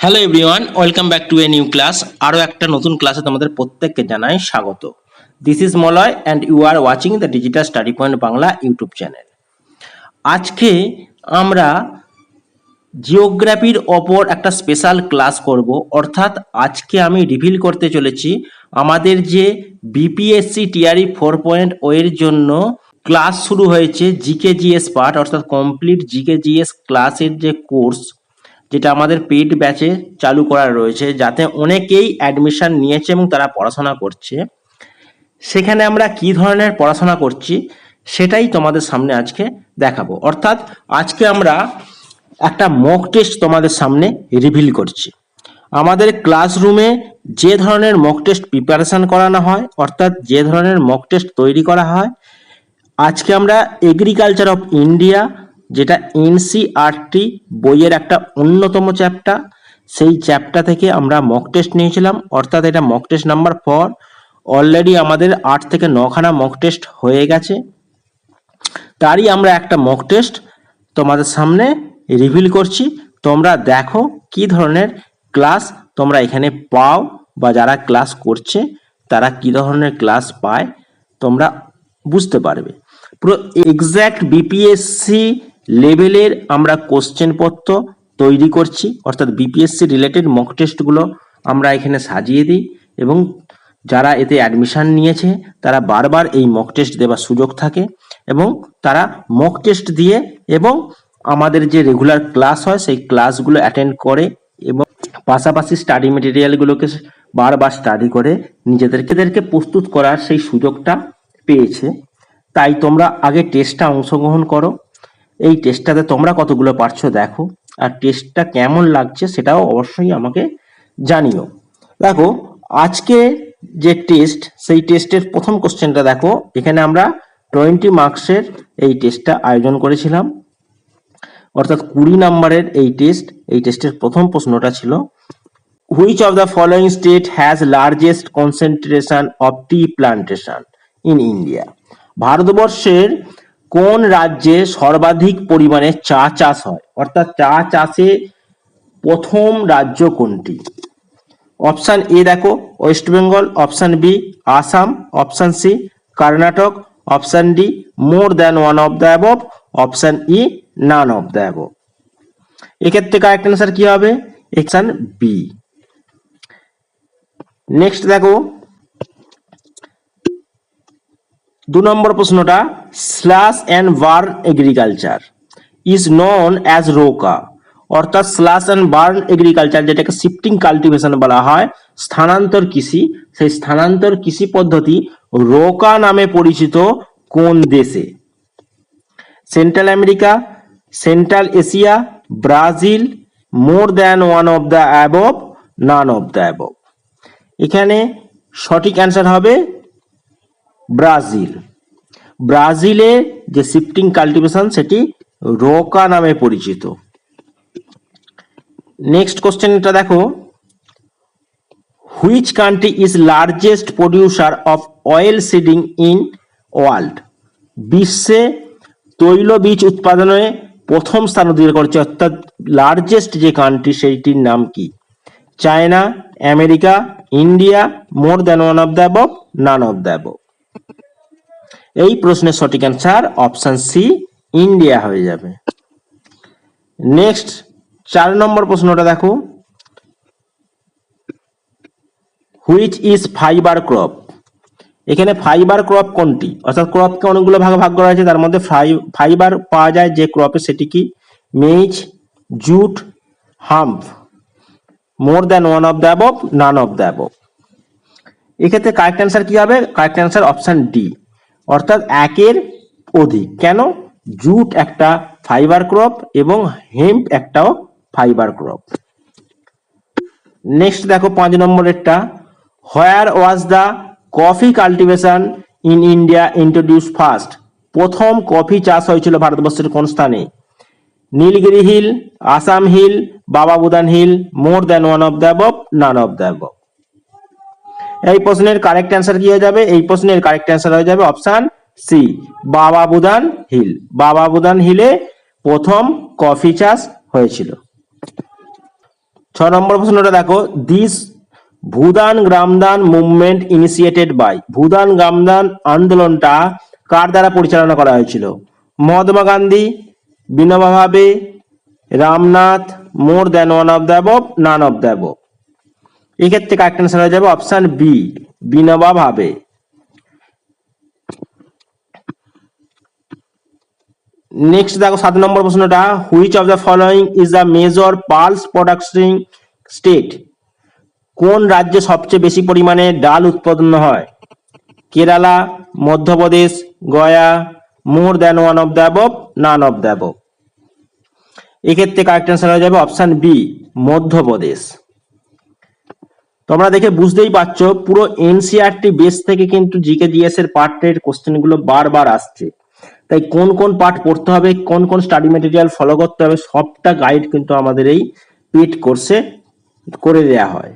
Hello everyone welcome back to a new class আরও একটা নতুন ক্লাসে তোমাদের প্রত্যেককে জানাই স্বাগত। This is Malay and you are watching the digital study point Bangla YouTube channel আজকে আমরা জিওগ্রাফির ওপর একটা স্পেশাল ক্লাস করব। অর্থাৎ আজকে আমি রিভিল করতে চলেছি আমাদের যে BPSC TRE four point O এর জন্য ক্লাস শুরু হয়েছে জিকে জিএস পার্ট অর্থাৎ কমপ্লিট জিকে জিএস ক্লাসের যে কোর্স যেটা আমাদের পেড ব্যাচে চালু করা রয়েছে, যাতে অনেকেই অ্যাডমিশন নিয়েছে এবং তারা পড়াশোনা করছে। সেখানে আমরা কি ধরনের পড়াশোনা করছি, সেটাই তোমাদের সামনে আজকে দেখাবো। অর্থাৎ আজকে আমরা একটা মক টেস্ট তোমাদের সামনে রিভিল করছি। আমাদের ক্লাসরুমে যে ধরনের মক টেস্ট প্রিপারেশন করানো হয়, অর্থাৎ যে ধরনের মক টেস্ট তৈরি করা হয়, আজকে আমরা এগ্রিকালচার অফ ইন্ডিয়া যেটা এনসিআরটি বইয়ের একটা অন্যতম চ্যাপ্টার। সেই চ্যাপ্টার থেকে আমরা মক টেস্ট নিয়েছিলাম। অর্থাৎ এটা mock test number four already আমাদের আট থেকে নখানা মক টেস্ট হয়ে গেছে। তারই আমরা একটা মক টেস্ট তোমাদের সামনে রিভিল করছি। তোমরা দেখো কি ধরনের ক্লাস তোমরা এখানে পাও বা যারা ক্লাস করছে, তারা কি ধরনের ক্লাস পায়, তোমরা বুঝতে পারবে। পুরো এক্স্যাক্ট বিপিএসসি লেভেলের আমরা কোশ্চেন পত্র তৈরি করছি, অর্থাৎ বিপিএসসি রিলেটেড মক টেস্টগুলো আমরা এখানে সাজিয়ে দিই এবং যারা এতে অ্যাডমিশান নিয়েছে, তারা বারবার এই মক টেস্ট দেওয়ার সুযোগ থাকে এবং তারা মক টেস্ট দিয়ে এবং আমাদের যে রেগুলার ক্লাস হয়, সেই ক্লাসগুলো অ্যাটেন্ড করে এবং পাশাপাশি স্টাডি মেটেরিয়ালগুলোকে বারবার স্টাডি করে নিজেদেরকে এদেরকে প্রস্তুত করার সেই সুযোগটা পেয়েছে। তাই তোমরা আগে টেস্টটা অংশগ্রহণ করো। এই টেস্টটাতে তোমরা কতগুলো পারছ দেখো। আর টেস্টটা কেমন লাগছে সেটাও অবশ্যই আমাকে জানিও। দেখো, আজকে যে টেস্ট সেই টেস্টের প্রথম কোশ্চেনটা দেখো। এখানে আমরা টোয়েন্টি মার্কসের এই টেস্টটা আয়োজন করেছিলাম। অর্থাৎ কুড়ি নাম্বারের এই টেস্ট এই টেস্টের প্রথম প্রশ্নটা ছিল which of the following state has largest concentration of tea plantation in India ভারতবর্ষের কোন রাজ্যে সর্বাধিক পরিমাণে চা চাষ হয়? অর্থাৎ চা চাষে প্রথম রাজ্য কোনটি? অপশান এ দেখো, west Bengal, option B Assam, option C Karnataka, option D more than one of the above, option E none of the above. এক্ষেত্রে কারেক্ট অ্যান্সার কি হবে? Option B. নেক্সট দেখো দু নম্বর প্রশ্নটা slash and burn agriculture is known as roca. অর্থাৎ slash and burn agriculture, যেটাকে shifting cultivation বলা হয়, স্থানান্তর কৃষি, সেই স্থানান্তর কৃষি পদ্ধতি রোকা নামে পরিচিত কোন দেশে? Central America, Central Asia, Brazil, more than one of the above, none of the above. এখানে সঠিক অ্যান্সার হবে ব্রাজিল। ব্রাজিলে যে শিফটিং কাল্টিভেশন, সেটি রোকা নামে পরিচিত। নেক্সট কোশ্চেনটা দেখো। Which country is largest producer of oil seeding in world বিশ্বে তৈল বীজ উৎপাদনে প্রথম স্থান অধিকার করছে, অর্থাৎ লার্জেস্ট যে কান্ট্রি সেইটির নাম কি? China, America, India more than one of the above none of the above এই প্রশ্নের সঠিক অ্যান্সার অপশন সি ইন্ডিয়া হয়ে যাবে। নেক্সট চার নম্বর প্রশ্নটা দেখো। হুইচ ইজ ফাইবার ক্রপ এখানে ফাইবার ক্রপ কোনটি? অর্থাৎ ক্রপকে অনেকগুলো ভাগে ভাগ করা হয়েছে, তার মধ্যে ফাইবার পাওয়া যায় যে ক্রপে সেটি কি? Maize jute hemp more than one of the none of the above এক্ষেত্রে কারেক্ট অ্যান্সার কি হবে? কারেক্ট অ্যান্সার অপশন ডি অর্থাৎ একের অধিক। কেন? জুট একটা ফাইবার ক্রপ এবং হেম্প একটাও ফাইবার ক্রপ নেক্সট দেখো পাঁচ নম্বরেরটা। Where was the coffee cultivation in India introduce first প্রথম কফি চাষ হয়েছিল ভারতবর্ষের কোন স্থানে? Nilgiri hill, Assam hill, Baba Budan hill, more than one of the above, none of the above. এই প্রশ্নের কারেক্ট অ্যান্সার কি হয়ে যাবে? এই প্রশ্নের কারেক্ট অ্যান্সার হয়ে যাবে অপশন সি বাবা বুদান হিল। বাবা বুদান হিলে প্রথম কফি চাষ হয়েছিল। ছ নম্বর প্রশ্নটা দেখো। This Bhoodan Gramdan movement initiated by Bhoodan Gramdan আন্দোলনটা কার দ্বারা পরিচালনা করা হয়েছিল? Mahatma Gandhi Vinoba Bhave Ramnath more than one of the none of the এক্ষেত্রে কারেক্ট অ্যান্সার হয়ে যাবে অপশন বি বিনোবা ভাবে নেক্সট দেখো সাত নম্বর প্রশ্নটা which of the following is the major pulse production state কোন রাজ্যে সবচেয়ে বেশি পরিমাণে ডাল উৎপাদন হয়? Kerala, Madhya Pradesh, Goa more than one of the above none of the above এক্ষেত্রে কারেক্ট অ্যান্সার হয়ে যাবে অপশন বি মধ্যপ্রদেশ। তোমরা দেখে বুঝতেই পারছ, পুরো এনসিআরটি বেস থেকে কিন্তু জিকে জিএস এর পার্টের কোশ্চেনগুলো বারবার আসছে। তাই কোন কোন পার্ট পড়তে হবে, কোন কোন স্টাডি মেটেরিয়াল ফলো করতে হবে, সবটা গাইড কিন্তু আমাদের এই পেট কোর্সে করে দেয়া হয়।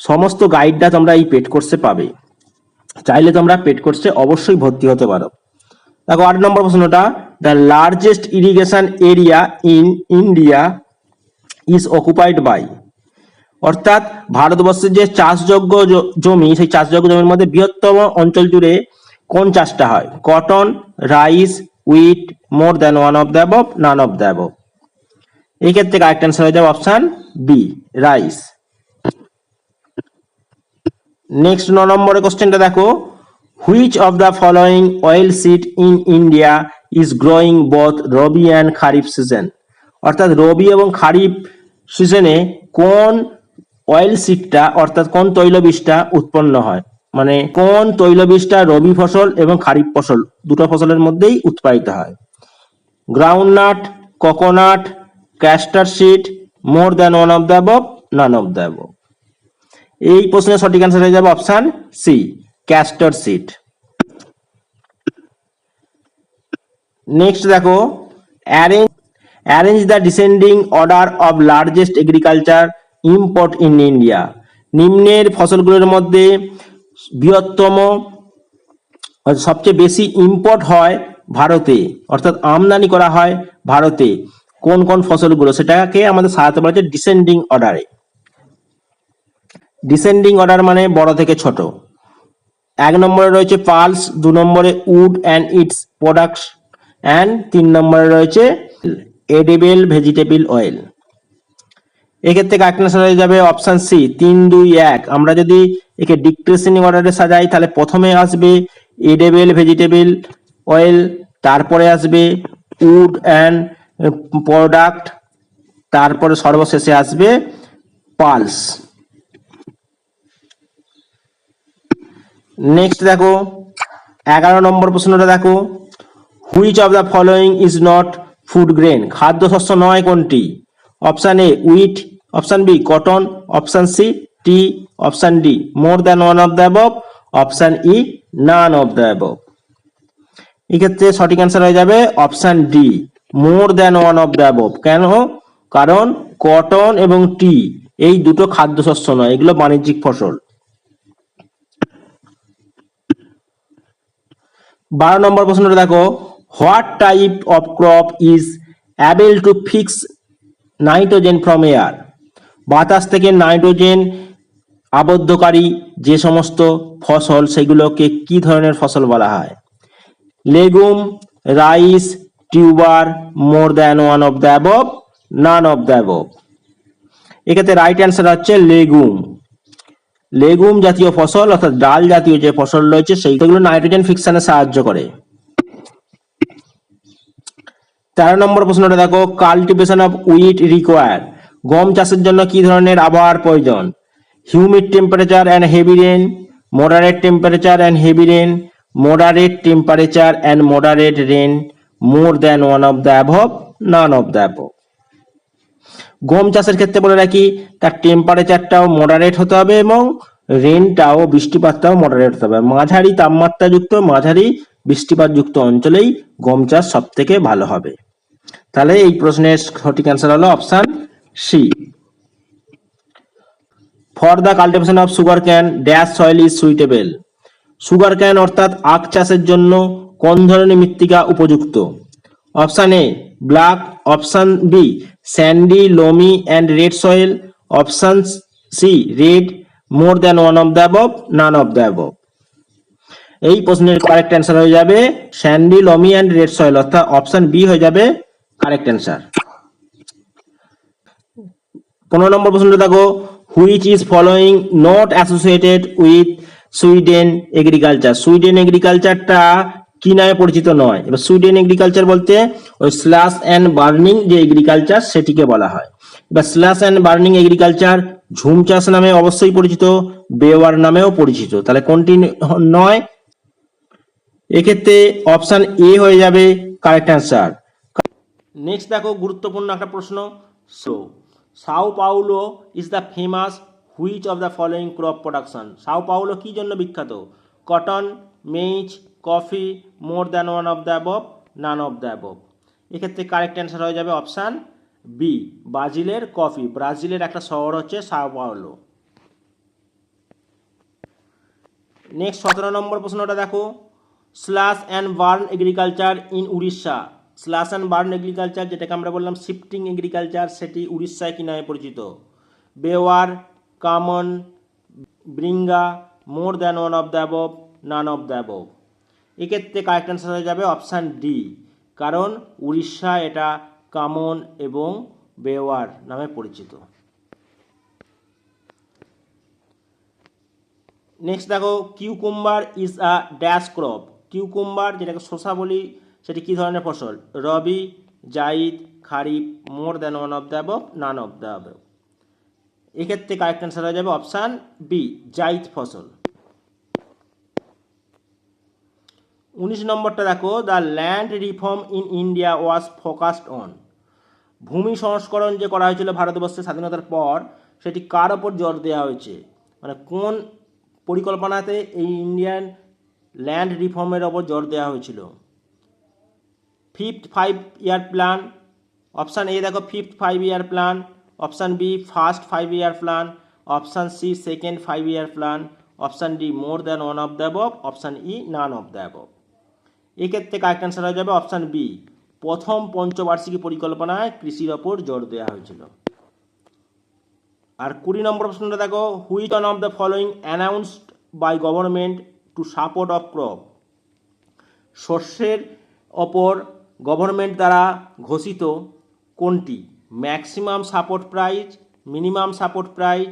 সমস্ত গাইডটা তোমরা এই পেট কোর্সে পাবে। চাইলে তোমরা পেট কোর্সে অবশ্যই ভর্তি হতে পারো। দেখো, আট নম্বর প্রশ্নটা the largest irrigation area in India is occupied by অর্থাৎ ভারতবর্ষের যে চাষযোগ্য জমি, সেই চাষযোগ্য জমির মধ্যে বৃহত্তম অঞ্চল জুড়ে কোন চাষটা হয়? Cotton, rice, wheat, more than one of the above, none of the above. এই ক্ষেত্রে কারেক্ট অ্যান্সার হয়ে যাবে অপশন বি রাইস নেক্সট ন নম্বরের কোশ্চেনটা দেখো। Which of the following oil seed in India is growing both rabi and kharif season অর্থাৎ রবি এবং খারিফ সিজনে কোন অয়েল সিডটা অর্থাৎ কোন তৈলবীজটা উৎপন্ন হয়? মানে কোন তৈলবীজটা রবি ফসল এবং খারিফ ফসল, দুটো ফসলের মধ্যেই উৎপাদিত হয়। Groundnut coconut castor seed more than one of the above none of the above এই প্রশ্নের সঠিক অ্যান্সার হয়ে যাবে option C castor seed next দেখো arrange arrange the descending order of largest agriculture import in India নিম্নের ফসলগুলোর মধ্যে বৃহত্তম সবচেয়ে বেশি ইম্পোর্ট হয় ভারতে, অর্থাৎ আমদানি করা হয় ভারতে। কোন কোন ফসলগুলো? সেটাকে আমাদের সাজাতে বলা হচ্ছে ডিসেন্ডিং অর্ডারে ডিসেন্ডিং অর্ডার মানে বড় থেকে ছোট। এক নম্বরে রয়েছে পালস দু নম্বরে wood and its products and তিন নম্বরে রয়েছে এডিবেল ভেজিটেবল অয়েল এক্ষেত্রে কারেক্ট হয়ে যাবে অপশন সি তিন, দুই, এক। আমরা যদি একে ডিক্রেসিং অর্ডারে সাজাই, তাহলে প্রথমে আসবে এডেবেল ভেজিটেবল অয়েল তারপরে আসবে উড অ্যান্ড প্রোডাক্ট তারপরে সর্বশেষে আসবে পালস নেক্সট দেখো, এগারো নম্বর প্রশ্নটা দেখো। Which of the following is not food grain খাদ্যশস্য নয় কোনটি? Option A wheat option B cotton option C tea option D more than one of the above option E none of the above এক্ষেত্রে সঠিক answer হয়ে যাবে option D more than one of the above কেন? কারণ cotton এবং টি এই দুটো খাদ্যশস্য নয়, এগুলো বাণিজ্যিক ফসল। বারো নম্বর প্রশ্নটা দেখো what type of crop is able to fix nitrogen from air বাতাস থেকে নাইট্রোজেন আবদ্ধকারী যে সমস্ত ফসল, সেগুলোকে কি ধরনের ফসল বলা হয়? Legume, rice, tuber, more than one of the above, none of the above. এক্ষেত্রে রাইট অ্যান্সার হচ্ছে লেগুম। লেগুম জাতীয় ফসল অর্থাৎ ডাল জাতীয় যে ফসল রয়েছে, সেইগুলো নাইট্রোজেন ফিক্সানে সাহায্য করে। তেরো নম্বর প্রশ্নটা দেখো কাল্টিভেশন অফ উইট রিকোয়ার গম চাষের জন্য কি ধরনের আবহাওয়ার প্রয়োজন? Humid temperature and heavy rain moderate temperature and heavy rain moderate temperature and moderate rain more than one of the above none of the above গম চাষের ক্ষেত্রে বলে রাখি, তার টেম্পারেচারটাও মডারেট হতে হবে এবং রেনটাও বৃষ্টিপাতটাও মডারেট হতে হবে। মাঝারি তাপমাত্রাযুক্ত, মাঝারি বৃষ্টিপাতযুক্ত অঞ্চলেই গম চাষ সব থেকে ভালো হবে। তাহলে এই প্রশ্নের সঠিক অ্যান্সার হলো option C for the cultivation of sugar cane dash soil is suitable sugar cane অর্থাৎ আখ চাষের জন্য কোন ধরনের মৃত্তিকা উপযুক্ত? Option A black option B sandy loamy and red soil option C red more than one of the above none of the above এই প্রশ্নের কারেক্ট অ্যান্সার হয়ে যাবে sandy loamy and red soil অর্থাৎ অপশন বি হয়ে যাবে correct answer পনেরো নম্বর প্রশ্নটা দেখো which is following not associated with swidden agriculture swidden এগ্রিকালচারটা কি নামে পরিচিত নয়? এবার সুইডেন এগ্রিকালচার বলতে ওই স্ল্যাশ অ্যান্ড বার্নিং যে এগ্রিকালচার সেটিকে বলা হয়। এবার স্ল্যাশ অ্যান্ড বার্নিং এগ্রিকালচার ঝুম চাষ নামে অবশ্যই পরিচিত, বেওয়ার নামেও পরিচিত। তাহলে কোনটি নয়? এক্ষেত্রে অপশন এ হয়ে যাবে কারেক্ট অ্যান্সার নেক্সট দেখো গুরুত্বপূর্ণ একটা প্রশ্ন। So Sao Paulo is the famous which of the following crop production Sao Paulo কী জন্য বিখ্যাত? Cotton maize coffee more than one of the above none of the above এক্ষেত্রে correct answer হয়ে যাবে option B ব্রাজিলের coffee ব্রাজিলের একটা শহর হচ্ছে সাও পাউলো নেক্সট সতেরো নম্বর প্রশ্নটা দেখো। Slash and burn agriculture in Orissa slash and burn agriculture যেটাকে আমরা বললাম শিফটিং এগ্রিকালচার সেটি উড়িষ্যায় কি নামে পরিচিত? Bewar Koman Bringa more than one of the above none of the above এক্ষেত্রে কারেক্ট অ্যান্সার হয়ে যাবে অপশান ডি কারণ উড়িষ্যা এটা কামন এবং বেওয়ার নামে পরিচিত। নেক্সট দেখো cucumber is a dash crop cucumber যেটাকে শসা বলি সেটি কী ধরনের ফসল? Rabi zaid kharif, more than one of the above, none of the above. এক্ষেত্রে কারেক্ট অ্যান্সার হয়ে যাবে অপশান বি জাইদ ফসল। উনিশ নম্বরটা দেখো the land reform in India was focused on ভূমি সংস্করণ যে করা হয়েছিল ভারতবর্ষের স্বাধীনতার পর, সেটি কার ওপর জোর দেওয়া হয়েছে? মানে কোন পরিকল্পনাতে এই ইন্ডিয়ান ল্যান্ড রিফর্মের ওপর জোর দেওয়া হয়েছিল? Fifth five year plan option A দেখো fifth five year plan option B first five year plan option C second five year plan option D more than one of the above option E none of the above এক্ষেত্রে correct answer হয়ে যাবে option B প্রথম পঞ্চবার্ষিকী পরিকল্পনায় কৃষির ওপর জোর দেওয়া হয়েছিল। আর কুড়ি নম্বর প্রশ্নটা দেখো which on of the following announced by government to support of crop শস্যের ওপর গভর্নমেন্ট দ্বারা ঘোষিত কোনটি? Maximum support price, minimum support price,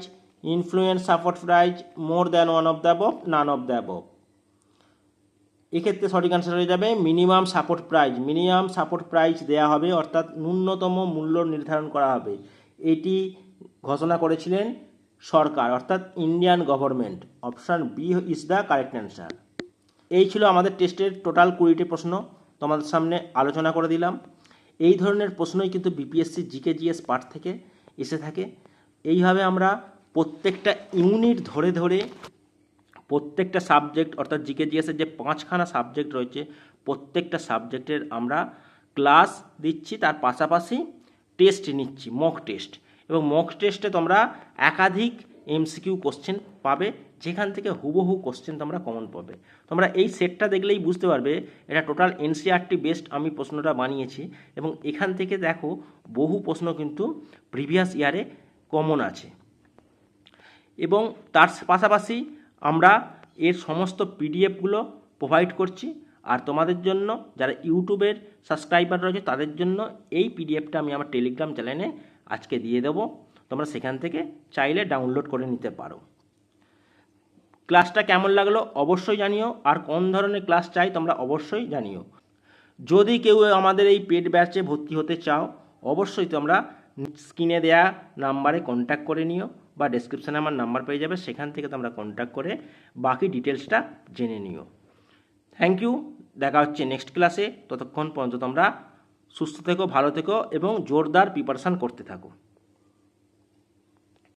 influence support price, more than one of the above, none of the above. এক্ষেত্রে সঠিক answer হয়ে যাবে, minimum support price. Minimum support price দেওয়া হবে, অর্থাৎ ন্যূনতম মূল্য নির্ধারণ করা হবে। এটি ঘোষণা করেছিলেন সরকার, অর্থাৎ Indian government. Option B is the correct answer এই ছিল আমাদের টেস্টের টোটাল কুড়িটি প্রশ্ন। তোমাদের সামনে আলোচনা করে দিলাম। এই ধরনের প্রশ্নই কিন্তু বিপিএসসি জিকে জিএস পার্ট থেকে এসে থাকে। এইভাবে আমরা প্রত্যেকটা ইউনিট ধরে ধরে প্রত্যেকটা সাবজেক্ট, অর্থাৎ জিকে জিএসের যে পাঁচখানা সাবজেক্ট রয়েছে, প্রত্যেকটা সাবজেক্টের আমরা ক্লাস দিচ্ছি, তার পাশাপাশি টেস্ট নিচ্ছি মক টেস্ট এবং মক টেস্টে তোমরা একাধিক এমসিকিউ কোশ্চেন পাবে। যেখান থেকে হুবহু কোশ্চেন তোমরা কমন পাবে। তোমরা এই সেটটা দেখলেই বুঝতে পারবে, এটা টোটাল এনসিআরটি বেস্ট আমি প্রশ্নটা বানিয়েছি এবং এখান থেকে দেখো বহু প্রশ্ন কিন্তু প্রিভিয়াস ইয়ারে কমন আছে। এবং তার পাশাপাশি আমরা এর সমস্ত পিডিএফগুলো প্রোভাইড করছি আর তোমাদের জন্য, যারা ইউটিউবের সাবস্ক্রাইবার রয়েছে তাদের জন্য এই পিডিএফটা আমি আমার টেলিগ্রাম চ্যানেলে আজকে দিয়ে দেবো। তোমরা সেখান থেকে চাইলে ডাউনলোড করে নিতে পারো। ক্লাসটা কেমন লাগল অবশ্যই জানিও, আর কোন ধরনের ক্লাস চাই তোমরা অবশ্যই জানিও। যদি কেউ আমাদের এই পেড ব্যাচে ভর্তি হতে চাও, অবশ্যই তোমরা স্ক্রিনে দেয়া নাম্বারে কন্ট্যাক্ট করে নিও, বা ডেসক্রিপশানে আমার নাম্বার পেয়ে যাবে, সেখান থেকে তোমরা কন্ট্যাক্ট করে বাকি ডিটেলসটা জেনে নিও। থ্যাংক ইউ দেখা হচ্ছে নেক্সট ক্লাসে ততক্ষণ পর্যন্ত তোমরা সুস্থ থেকো, ভালো থেকো, এবং জোরদার প্রিপারেশান করতে থাকো।